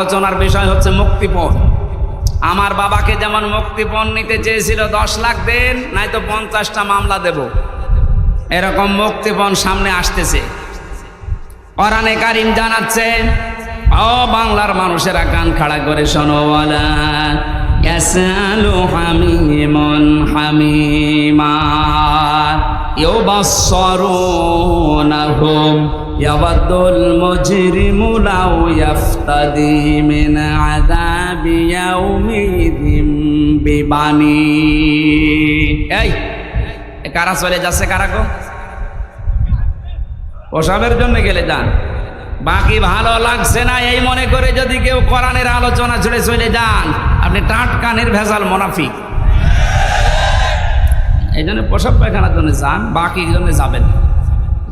আলোচনার বিষয় হচ্ছে মুক্তিপণ। আমার বাবাকে যেমন মুক্তিপণ নিতে চেয়েছিল দশ লাখ দেন নাই তো পঞ্চাশটা মামলা দেব। এরকম মুক্তিপণ সামনে আসতেছে। কোরআনে কারিম জানাচ্ছে, ও বাংলার মানুষেরা কান খাড়া করে শোনো ইয়াসালু হামিমুন হামিমা ইউবাসসিরুনাহুম এই কারা চলে যাচ্ছে কারা গো? প্রসাবের জন্য গেলে যান। বাকি ভালো লাগছে না, এই মনে করে যদি কেউ কোরআনের আলোচনা ছেড়ে চলে যান, আপনি টাটকানের ভেজাল মোনাফিক। এই জন্য প্রসব পায়খানার জন্য যান বাকি জন্য যাবেন।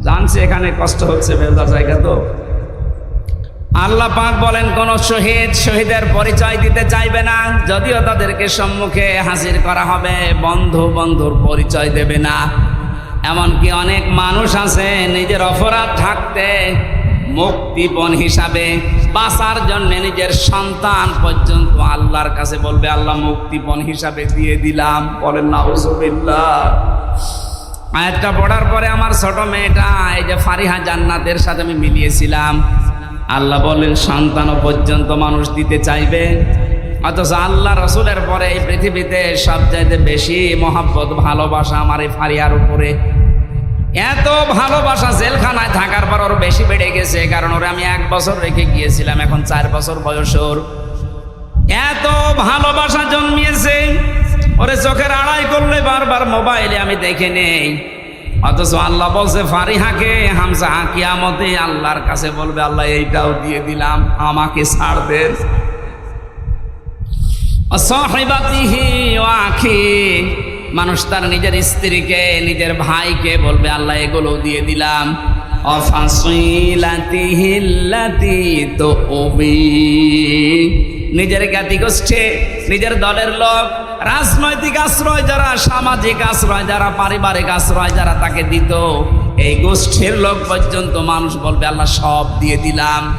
জানছে এখানে কষ্ট হচ্ছে বেজার জায়গা তো। আল্লাহ পাক বলেন, কোন শহীদ শহীদের পরিচয় দিতে চাইবে না, যদিও তাদেরকে সম্মুখে হাজির করা হবে, বন্ধু বন্ধুর পরিচয় দেবে না। এমনকি অনেক মানুষ আছে, নিজের অপরাধ থাকতে মুক্তিপণ হিসাবে বাঁচার জন্য নিজের সন্তান পর্যন্ত আল্লাহর কাছে বলবে, আল্লাহ মুক্তিপণ হিসাবে দিয়ে দিলাম। বলেন নাউজুবিল্লাহ আয়াতটা পড়ার পরে আমার ছোট মেয়েটা, এই যে ফারিহা জান্নাতের সাথে আমি মিলিয়েছিলাম। আল্লাহ বলেন সন্তানও পর্যন্ত মানুষ দিতে চাইবে। অথচ আল্লাহ রসুলের পরে এই পৃথিবীতে সবচাইতে বেশি মহাব্বত, ভালোবাসা আমার এই ফারিয়ার উপরে। এত ভালোবাসা জেলখানায় থাকার পর ওর বেশি বেড়ে গেছে, কারণ ওরে আমি এক বছর রেখে গিয়েছিলাম, এখন চার বছর বয়স ওর। এত ভালোবাসা জন্মিয়েছে, ওরে চোখের আড়াই করলে বারবার মোবাইলে আমি দেখে নেই। অথচ আল্লাহ বলছে, ফারিহাকে হামসা কিয়ামতে আল্লাহর কাছে বলবে, আল্লাহ এইটাও দিয়ে দিলাম, আমাকে ছাড় দেন। সাহিবাতিহি ও আখি মানুষ তার নিজের স্ত্রীকে, নিজের ভাইকে বলবে, আল্লাহ, এগুলো দিয়ে দিলাম। নিজের জ্ঞাতি গোষ্ঠী নিজের দলের লোক, রাজনৈতিক আশ্রয় যারা, সামাজিক আশ্রয় যারা, পারিবারিক আশ্রয় যারা তাকে দিত, এই গোষ্ঠীর লোক পর্যন্ত মানুষ বলবে, আল্লাহ, সব দিয়ে দিলাম।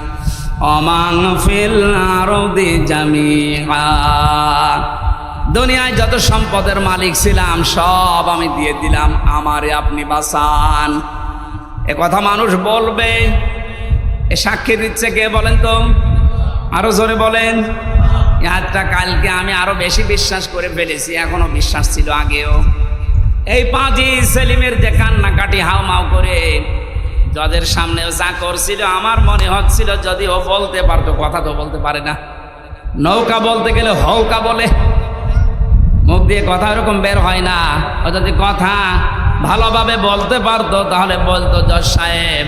অমাং ফিল আরদি জামিআ। দুনিয়ায় যত সম্পদের মালিক ছিলাম, সব আমি দিয়ে দিলাম, আমারে আপনি বাসান এ কথা মানুষ বলবে, এ সাক্ষী দিচ্ছে কে বলেন তো? আরও জোরে বলেন। একটা কালকে আমি আরও বেশি বিশ্বাস করে ফেলেছি, এখনও বিশ্বাস ছিল আগেও। এই পাঁচই সেলিমের যে কান্নাকাটি হাও মাও করে জজের সামনেও যা করছিল, আমার মনে হচ্ছিল যদি ও বলতে পারতো, কথা তো বলতে পারে না। নৌকা বলতে গেলে হৌকা বলে। মুখ দিয়ে কথা ওরকম বের হয় না। ও যদি কথা ভালোভাবে বলতে পারতো, তাহলে বলতো, জজ সাহেব,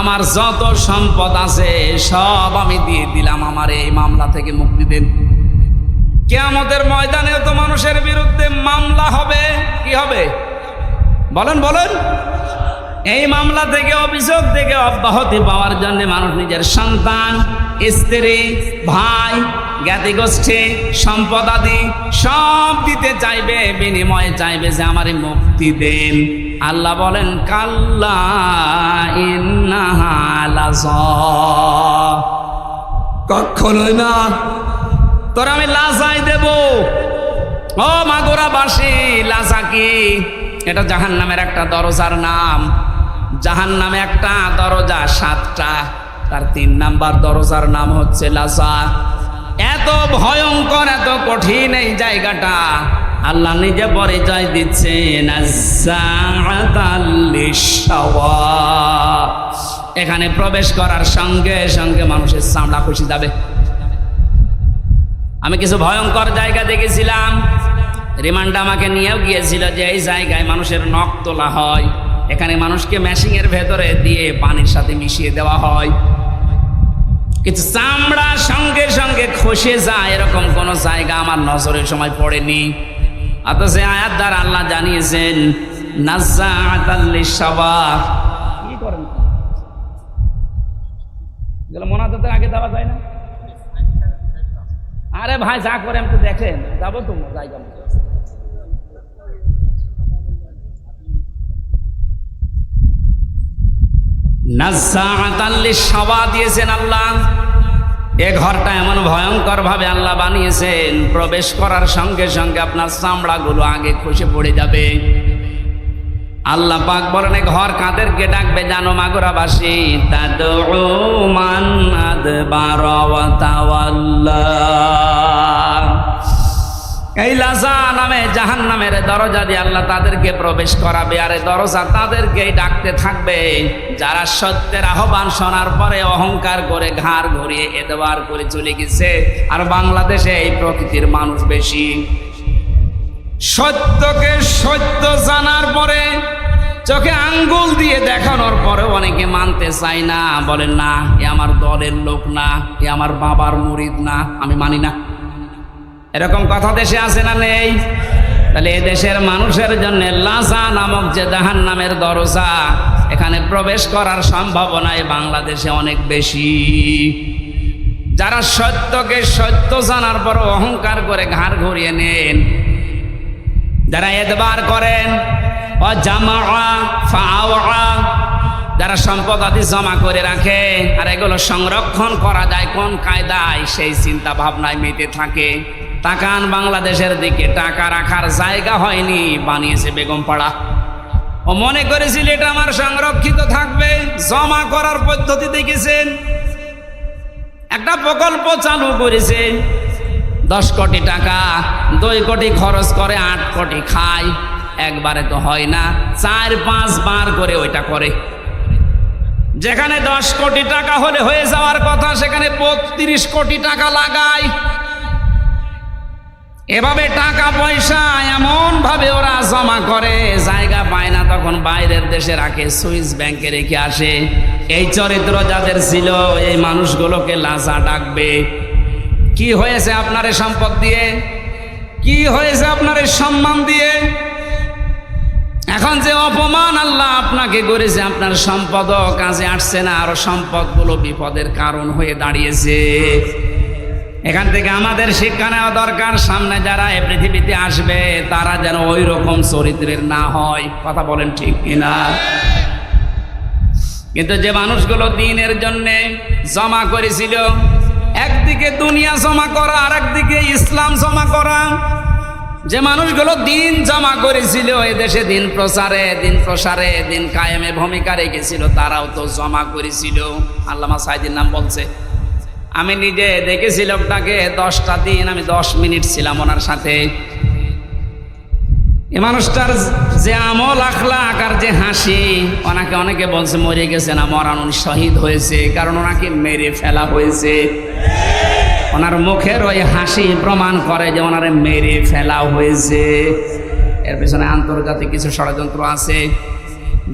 আমার যত সম্পদ আছে, সব আমি দিয়ে দিলাম আমার এই মামলা থেকে মুক্তি দেন কেয়ামতের ময়দানেও তো মানুষের বিরুদ্ধে মামলা হবে। কি হবে? বলেন বলেন। এই মামলা থেকে, অভিযোগ থেকে অব্যাহতি পাওয়ার জন্য মানুষ নিজের সন্তান স্ত্রী, ভাই, জ্ঞাতি গোষ্ঠী, সম্পদাদি, সব দিতে চাইবে, বিনিময়ে চাইবে যে আমারে মুক্তি দেন। আল্লাহ বলেন, কাল্লা কখনোই না। তোর আমি লাসাই দেব। ও মাগুরা বাসি লাসা কি? এটা জাহান নামের একটা দরজার নাম। জাহান নামে একটা দরজা সাতটা। তার তিন নাম্বার দরজার নাম হচ্ছে লাসা এত ভয়ঙ্কর, এত কঠিন এই জায়গাটা আল্লাহ নিজে পরিচয় দিচ্ছেন এখানে প্রবেশ করার সঙ্গে সঙ্গে মানুষের চামড়া খুশি যাবে। আমি কিছু ভয়ঙ্কর জায়গা দেখেছিলাম। রিমান্ড আমাকে নিয়েও গিয়েছিল যে এই জায়গায় মানুষের নখ তোলা হয়। এখানে মানুষকে ম্যাশিংয়ের ভেতরে দিয়ে পানির সাথে মিশিয়ে দেওয়া হয়। কিন্তু চামড়া সঙ্গে সঙ্গে খসে যায়, এরকম কোনো জায়গা আমার নজরের সময় পড়েনি। অথচ আয়াত দ্বারা আল্লাহ জানিয়েছেন কি করেন? আগে দেওয়া যায় না? আরে ভাই, যা করে আমি তো দেখেন, যাব তো জায়গা মতো নাজ্জাআতাল্লি সাবা দিয়েছেন আল্লাহ। এ ঘরটা এমন ভয়ঙ্কর ভাবে আল্লাহ বানিয়েছেন, প্রবেশ করার সঙ্গে সঙ্গে আপনার চামড়াগুলো আগে খসে পড়ে যাবে। আল্লাহ পাক বলেন ঘর কাদেরকে ডাকবে জানো মাগুরাবাসী? মান তাওয়াল্লা। এই লাজা নামে জাহান নামের দরজা দিয়ে আল্লাহ তাদেরকে প্রবেশ করাবে, আর দরজা তাদেরকেই ডাকতে থাকবে। যারা সত্যের আহ্বান শোনার পরে অহংকার করে ঘাড় ঘুরিয়ে এদবার করে চলে গেছে, আর বাংলাদেশে এই প্রকৃতির মানুষ বেশি। সত্যকে সত্য জানার পরে, চোখে আঙ্গুল দিয়ে দেখানোর পরে অনেকে মানতে চায় না, বলেন না, এ আমার দলের লোক না, এ আমার বাবার মুরিদ না, আমি মানি না। এরকম কথা দেশে আছে না নেই? তাহলে এ দেশের মানুষের জন্য লাজা নামক যে জাহান নামের দরজা, এখানে প্রবেশ করার সম্ভাবনায় বাংলাদেশে অনেক বেশি। যারা সত্যকে সত্য জানার পর অহংকার করে ঘাড় ঘুরিয়ে নেন, যারা এদবার করেন যারা সম্পদ আদি জমা করে রাখে, আর এগুলো সংরক্ষণ করা যায় কোন কায়দায়, সেই চিন্তা ভাবনায় মেতে থাকে। তাকান বাংলাদেশের দিকে। টাকা রাখার জায়গা হয়নি, বানিয়েছে বেগম পাড়া। ও মনে করেছিল এটা আমার সংরক্ষিত থাকবে, জমা করার পদ্ধতি দেখেছেন। একটা প্রকল্প চালু করেছে, দশ কোটি টাকা, দুই কোটি খরচ করে আট কোটি খায়, একবারে তো হয় না, চার পাঁচ বার করে ওইটা করে। যেখানে দশ কোটি টাকা হলে হয়ে যাওয়ার কথা, সেখানে বত্রিশ কোটি টাকা লাগায়। এভাবে টাকা পয়সা এমন ভাবে ওরা জমা করে, জায়গা পায় না, তখন বাইরের দেশে রাখে, সুইস ব্যাংকে রেখে আসে। এই চরিত্র যাদের ছিল, এই মানুষগুলোকে লাজা ডাকবে। কি হয়েছে আপনার সম্পদ দিয়ে? কি হয়েছে আপনার সম্মান দিয়ে? এখন যে অপমান আল্লাহ আপনাকে করেছে, আপনার সম্পদ কাজে আসছে না, আরও সম্পদগুলো বিপদের কারণ হয়ে দাঁড়িয়েছে। এখান থেকে আমাদের শিক্ষা নেওয়া দরকার। সামনে যারা এ পৃথিবীতে আসবে, তারা যেন ওই রকম চরিত্রের না হয়। কথা বলেন ঠিক কিনা? কিন্তু যে মানুষগুলো দিনের জন্য জমা করেছিল, একদিকে দুনিয়া জমা করা আর একদিকে ইসলাম জমা করা, যে মানুষগুলো দিন জমা করেছিল, এ দেশে দিন প্রচারে, দিন প্রসারে, দিন কায়েমে ভূমিকা রেখেছিল, তারাও তো জমা করেছিল। আল্লামা সাইদির নাম বলছে আমি নিজে দেখেছি লোকটাকে দশটা দিন আমি দশ মিনিট ছিলাম ওনার সাথে। এ মানুষটার যে আমল আখলাক আর যে হাসি, ওনাকে অনেকে বলছে মরে গেছে না মরান শহীদ হয়েছে, কারণ ওনাকে মেরে ফেলা হয়েছে। ওনার মুখের ওই হাসি প্রমাণ করে যে ওনারে মেরে ফেলা হয়েছে। এর পেছনে আন্তর্জাতিক কিছু ষড়যন্ত্র আছে।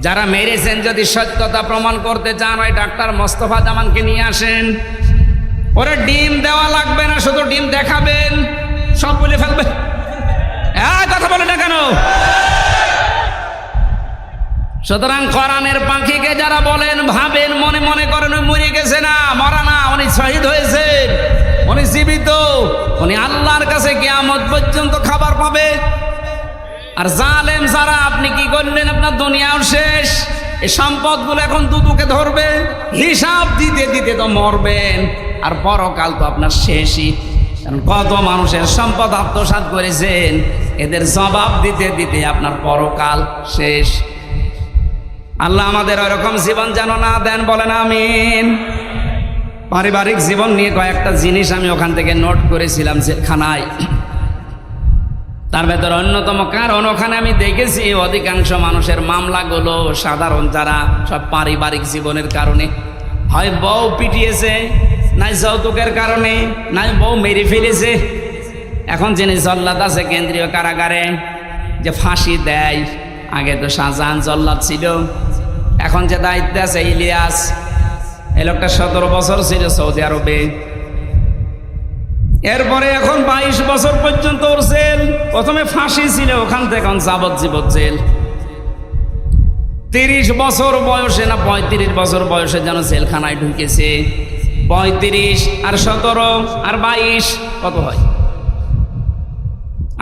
যারা মেরেছেন, যদি সত্যতা প্রমাণ করতে চান, ওই ডাক্তার মোস্তফা জামানকে নিয়ে আসেন। ওরা ডিম দেওয়া লাগবে না, শুধু ডিম দেখাবেন। সব বলে ফেলবে। কথা বলে না কেন? সুতরাং কোরআনের পাখিকে যারা বলেন, ভাবেন, মনে মনে করেন মরে গেছে না, মরা না, উনি শহীদ হয়েছে উনি জীবিত, উনি আল্লাহর কাছে কিয়ামত পর্যন্ত খাবার পাবে। আর জালেম যারা, আপনি কি করলেন? আপনার দুনিয়াও শেষ। এই সম্পদগুলো এখন দুদুকে ধরবে, হিসাব দিতে দিতে তো মরবেন। আর পরকাল তো আপনার শেষই। কত মানুষের সম্পদ আত্মসাৎ করেছেন, এদের জবাব দিতে দিতে আপনার পরকাল শেষ। আল্লাহ আমাদের ওরকম জীবন যেন না দেন বলেন আমিন। পারিবারিক জীবন নিয়ে কয়েকটা জিনিস আমি ওখান থেকে নোট করেছিলাম জেলখানায় তার ভেতর অন্যতম কারণ, ওখানে আমি দেখেছি অধিকাংশ মানুষের মামলাগুলো সাধারণ যারা সব পারিবারিক জীবনের কারণে। হয় বউ পিটিয়েছে নাই যৌতুকের কারণে, নাই বউ মেরে ফেলেছে। এখন যিনি জল্লাদ আছে কেন্দ্রীয় কারাগারে যে ফাঁসি দেয়। আগে তো শাহজাহান জল্লাদ ছিল। এখন যে দায়িত্বে আছে ইলিয়াস। এই লোকটা সতেরো বছর ছিল সৌদি আরবে। এরপরে এখন বাইশ বছর পর্যন্ত ওর জেল। প্রথমে ফাঁসি ছিল ওখান থেকে, এখন যাবজ্জীবন জেল। তিরিশ বছর বয়সে না পঁয়ত্রিশ বছর বয়সে যেন জেলখানায় ঢুকেছে। পঁয়ত্রিশ, আর সতেরো, আর বাইশ, কত হয়?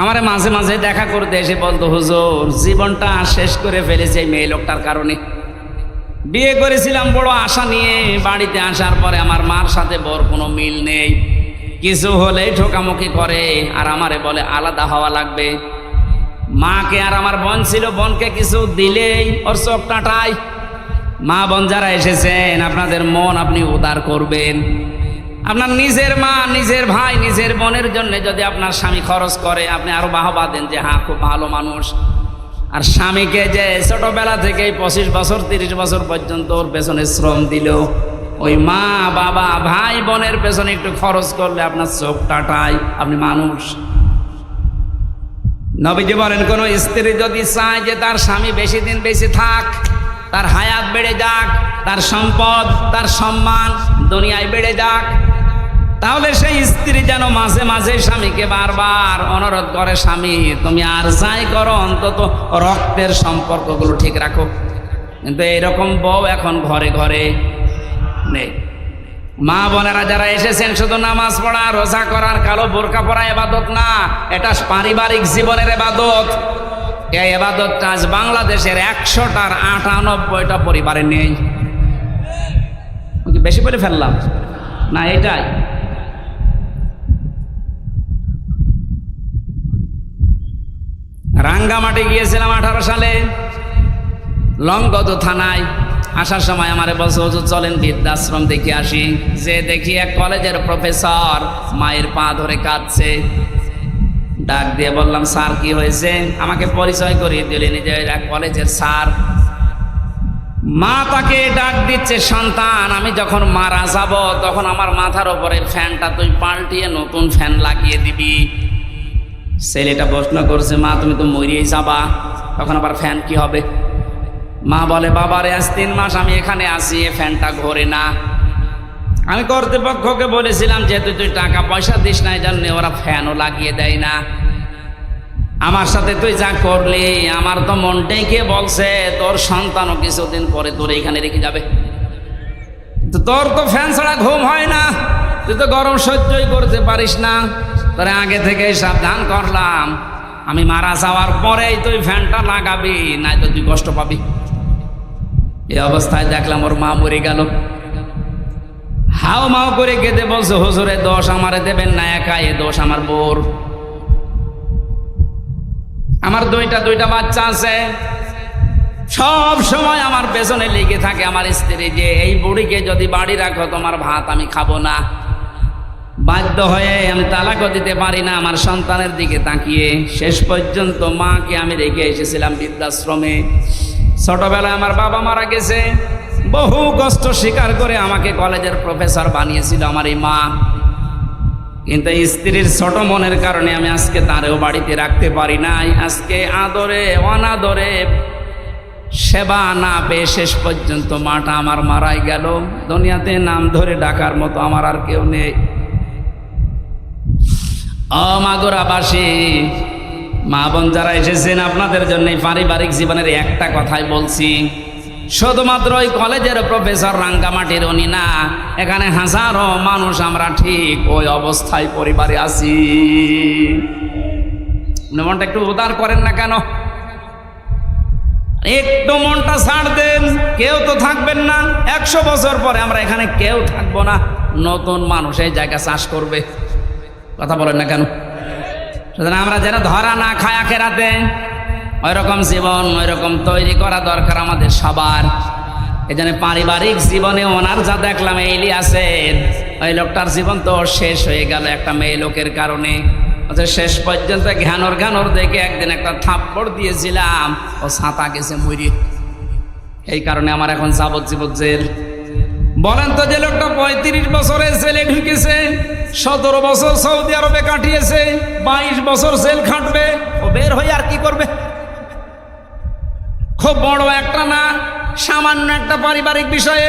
আমার মাঝে মাঝে দেখা করতে এসে বলতো, হুজুর, জীবনটা শেষ করে ফেলেছে এই মেয়ে লোকটার কারণে। বিয়ে করেছিলাম, বড় আশা নিয়ে বাড়িতে আসার পরে আমার মার সাথে বর কোনো মিল নেই। কিছু হলেই ঠোকামুখি করে, আর আমারে বলে, আলাদা হওয়া লাগবে। মাকে আর আমার বোন ছিল, বোনকে কিছু দিলেই ওর চোখ টাটায় মা বোন যারা এসেছেন, আপনাদের মন আপনি উদার করবেন। আপনার নিজের মা, নিজের ভাই, নিজের বোনের জন্য যদি আপনার স্বামী খরচ করে, আপনি আরও বাহবা দেন যে হ্যাঁ খুব ভালো মানুষ। আর স্বামীকে যে ছোটবেলা থেকে পঁচিশ বছর, তিরিশ বছর পর্যন্ত ওর পেছনে শ্রম দিল, ওই মা, বাবা, ভাই, বোনের পেছনে একটু খরচ করলে আপনার চোখ টাটায়, আপনি মানুষ। নবীজি বলেন, কোন স্ত্রী যদি চায় যে তার স্বামী বেশি দিন বেশি থাক তার হায়াত বেড়ে যাক, তার সম্পদ, তার সম্মান দুনিয়ায় বেড়ে যাক। তাহলে সেই স্ত্রী যেন মাঝে মাঝে স্বামীকে বারবার অনুরোধ করে, স্বামী, তুমি আর যাই করো, অন্তত রক্তের সম্পর্কগুলো ঠিক রাখো। কিন্তু এরকম বউ এখন ঘরে ঘরে নেই। মা বোনেরা যারা এসেছেন, শুধু নামাজ পড়া, রোজা করার কালো বোরকা পরা এবাদত না, এটা পারিবারিক জীবনের এবাদত। এই এবাদত আজ বাংলাদেশের একশোটার আটানব্বইটা পরিবারে নেই। বেশি করে ফেললাম? না, এটাই। রাঙ্গামাটি গিয়েছিলাম আঠারো সালে। লঙ্গদ থানায় আসার সময় আমারে বলছে, হুজুর, চলেন বৃদ্ধাশ্রম দেখে আসি। যে দেখি এক কলেজের প্রফেসর মায়ের পা ধরে কাঁদছে। ডাক দিয়ে বললাম, স্যার, কি হয়েছে? আমাকে পরিচয় করিয়ে দিলেন এক কলেজের স্যার। মা তাকে ডাক দিচ্ছে, সন্তান, আমি যখন মারা যাব, তখন আমার মাথার ওপরে ফ্যানটা তুই পাল্টিয়ে নতুন ফ্যান লাগিয়ে দিবি। ছেলেটা প্রশ্ন করছে, মা, তুমি তো মরিয়েই যাবা, তখন আবার ফ্যান কি হবে? মা বলে, বাবারে, আজ তিন মাস আমি এখানে আসি এ ফ্যানটা ঘোরে না। আমি কর্তৃপক্ষকে বলেছিলাম, যেহেতু তুই টাকা পয়সা দিস না এই জন্য ওরা ফ্যানও লাগিয়ে দেয় না। আমার সাথে তুই যা করলি, আমার তো মনটাই কে বলছে, তোর সন্তানও কিছুদিন পরে তোর এখানে রেখে যাবে। তো তোর তো ফ্যান ছাড়া ঘুম হয় না, তুই তো গরম সহ্যই করতে পারিস না। তোরে আগে থেকে সাবধান করলাম, আমি মারা যাওয়ার পরেই তুই ফ্যানটা লাগাবি নাই তো তুই কষ্ট পাবি। এই অবস্থায় দেখলাম ওর মা মরে গেল। হাও মাও করে কেঁদে বলছে, হুজুরে, দোষ আমারে দেবেন না একা এ দোষ আমার বোর। আমার দুইটা দুইটা বাচ্চা আছে। সব সময় আমার পেছনে লেগে থাকে আমার স্ত্রী যে, এই বুড়িকে যদি বাড়ি রাখো, তোমার ভাত আমি খাব না। বাধ্য হয়ে আমি তালাকও দিতে পারি না আমার সন্তানের দিকে তাকিয়ে। শেষ পর্যন্ত মাকে আমি রেখে এসেছিলাম বৃদ্ধাশ্রমে। ছোটবেলায় আমার বাবা মারা গেছে। বহু কষ্ট স্বীকার করে আমাকে কলেজের প্রফেসর বানিয়েছিল আমার এই মা। কিন্তু স্ত্রীর ছোট মনের কারণে আমি আজকে তারেও বাড়িতে রাখতে পারি নাই। আজকে আদরে, অনাদরে সেবা না পেয়ে শেষ পর্যন্ত মাটা আমার মারাই গেল। দুনিয়াতে নাম ধরে ডাকার মতো আমার আর কেউ নেই। অমাগোরাবাসী মা বোন যারা এসেছেন, আপনাদের জন্য পারিবারিক জীবনের একটা কথাই বলছি। শুধুমাত্র ওই কলেজের প্রফেসর রাঙ্গামাটির উনি না, এখানে হাজারো মানুষ আমরা ঠিক ওই অবস্থায় পরিবারে আছি। মনটা একটু উদার করেন না কেন? একটু মনটা ছাড় দেন, কেউ তো থাকবেন না। একশো বছর পরে আমরা এখানে কেউ থাকব না। নতুন মানুষ এই জায়গা চাষ করবে। কথা বলেন না কেন? আমরা যেন ধরা না খায় আখেরাতে ওই রকম জীবন, ওইরকম তৈরি করা দরকার আমাদের সবার। জন্য পারিবারিক জীবনে ওনার যা দেখলাম এই ইলিয়াসের ওই লোকটার জীবন তো শেষ হয়ে গেল একটা মেয়ে লোকের কারণে। শেষ পর্যন্ত ঘ্যানর ঘ্যানর দেখে একদিন একটা থাপ্পড় দিয়েছিলাম। ও ছাতা গেছে মরি এই কারণে আমার এখন যাবজ্জীবন জেল। বলেন তো যে লোকটা পঁয়ত্রিশ বছরে জেলে ঢুকেছে, সতেরো বছর সৌদি আরবে কাটিয়েছে, বাইশ বছর জেল খাটবে, ও বের হয়ে আর কি করবে? খুব বড় একটা না, সামান্য একটা পারিবারিক বিষয়ে।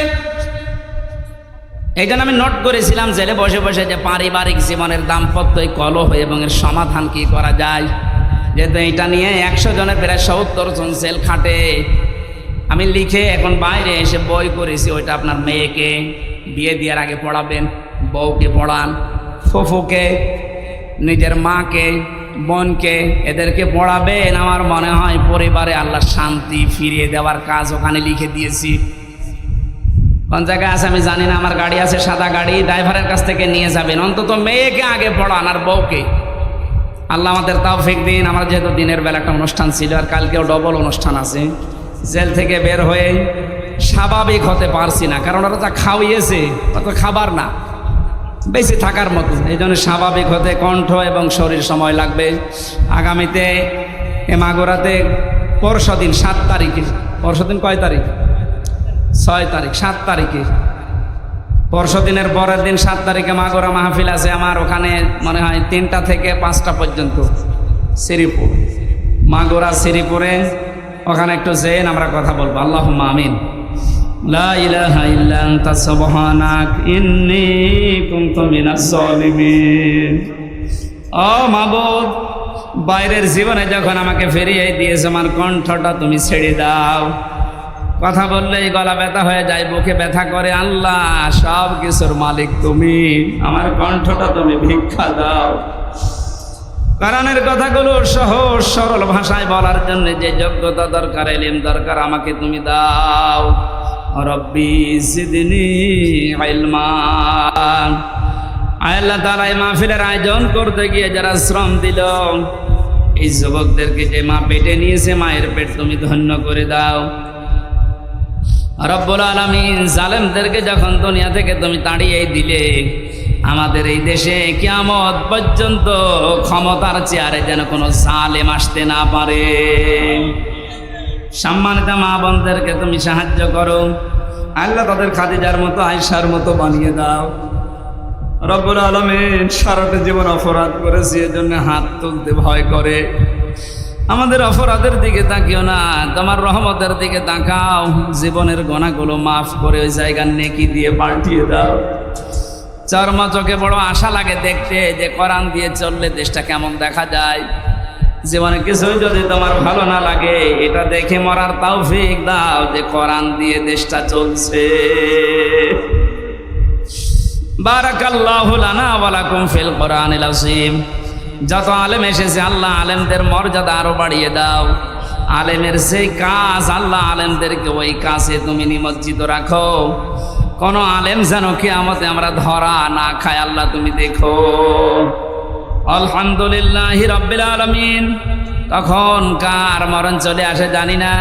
এই জন্য আমি নোট করেছিলাম জেলে বসে বসে যে পারিবারিক জীবনের দাম্পত্য কলহ এবং এর সমাধান কি করা যায়। যেহেতু এটা নিয়ে একশো জনের প্রায় সত্তর জন জেল খাটে। আমি লিখে এখন বাইরে এসে বই করেছি ওইটা আপনার মেয়েকে বিয়ে দেওয়ার আগে পড়াবেন, বউকে পড়ান, ফুফুকে, নিজের মাকে বোনকে এদেরকে পড়াবেন। আমার মনে হয় পরিবারে আল্লাহ শান্তি ফিরিয়ে দেওয়ার কাজ ওখানে লিখে দিয়েছি। কোন জায়গায় আছে আমি জানি না, আমার গাড়ি আছে সাদা গাড়ি, ড্রাইভারের কাছ থেকে নিয়ে যাবেন। অন্তত মেয়েকে আগে পড়ান আর বউকে। আল্লাহ আমাদের তাও ফেক দিন। আমার যেহেতু দিনের বেলা একটা অনুষ্ঠান ছিল আর কালকেও ডবল অনুষ্ঠান আছে। জেল থেকে বের হয়ে স্বাভাবিক হতে পারছি না, কারণ ওরা যা খাওয়িয়েছে অত খাবার না। বেশি থাকার মতো। এই জন্য স্বাভাবিক হতে কণ্ঠ এবং শরীর সময় লাগবে। আগামীতে, এ মাগুরাতে পরশু দিন সাত তারিখে, পরশু দিন কয় তারিখ? ছয় তারিখ, সাত তারিখে। পরশু দিনের পরের দিন সাত তারিখে মাগুরা মাহফিল আছে আমার ওখানে, মনে হয় তিনটা থেকে পাঁচটা পর্যন্ত। শ্রীপুর। মাগুরা, শ্রীপুরে। ওখানে একটু যেন আমরা কথা বলব। আল্লাহ আমিন। ও বাইরের জীবনে যখন আমাকে ফিরিয়ে দিয়েছে, আমার কণ্ঠটা তুমি ছেড়ে দাও। কথা বললেই গলা ব্যথা হয়ে যায়, বুকে ব্যথা করে, আল্লাহ, সব কিছুর মালিক তুমি। আমার কণ্ঠটা তুমি ভিক্ষা দাও। কারণের কথাগুলো সহজ, সরল ভাষায় বলার জন্য যে যোগ্যতা দরকার, এলিম দরকার, আমাকে তুমি দাও। রব্বি সিদিনী ইলমা। আল্লাহ তাআলা এই মাহফিলের আয়োজন করতে গিয়ে যারা শ্রম দিল, এই যুবকদেরকে যে মা পেটে নিয়েছে, মায়ের পেট তুমি ধন্য করে দাও। রব্বুল আলমিন জালেমদেরকে যখন দুনিয়া থেকে তুমি তাড়িয়ে দিলে, আমাদের এই দেশে কিয়ামত পর্যন্ত ক্ষমতার চেয়ারে যেন কোনো জালেম আসতে না পারে। সম্মানিত মা বোনদেরকে তুমি সাহায্য করো। আল্লাহ তাদের খাদিজার মতো আয়সার মতো বানিয়ে দাও। রব্বুল আলমিন সারাটা জীবন অপরাধ করেছি, এজন্য হাত তুলতে ভয় করে। আমাদের অপরাধের দিকে তাকিও না, তোমার রহমতের দিকে তাকাও। জীবনের গোনাগুলো মাফ করে ওই জায়গার নেকি দিয়ে পাল্টিয়ে দাও। চর্ম চোখে বড় আশা লাগে দেখতে, যে করান দিয়ে চললে দেশটা কেমন দেখা যায়। জীবনে কিছুই যদি তোমার ভালো না লাগে, এটা দেখে মরার তৌফিক দাও যে কোরআন দিয়ে দেশটা চলছে। যত আলেম এসেছে, আল্লাহ আলেমদের মর্যাদা আরও বাড়িয়ে দাও। আলেমের সেই কাজ, আল্লাহ আলেমদেরকে ওই কাজে তুমি নিমজ্জিত রাখো। কোন আলেম যেন কিয়ামতে আমরা ধরা না খাই আল্লাহ তুমি দেখো। আলহামদুলিল্লাহ রব্বিল আলমিন। তখন কার মরণ চলে আসে জানি না।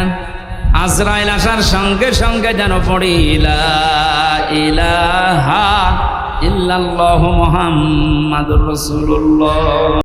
আজরাইল আসার সঙ্গে সঙ্গে যেন পড়িলা ইলাহা ইল্লাল্লাহু মুহাম্মাদুর রাসূলুল্লাহ।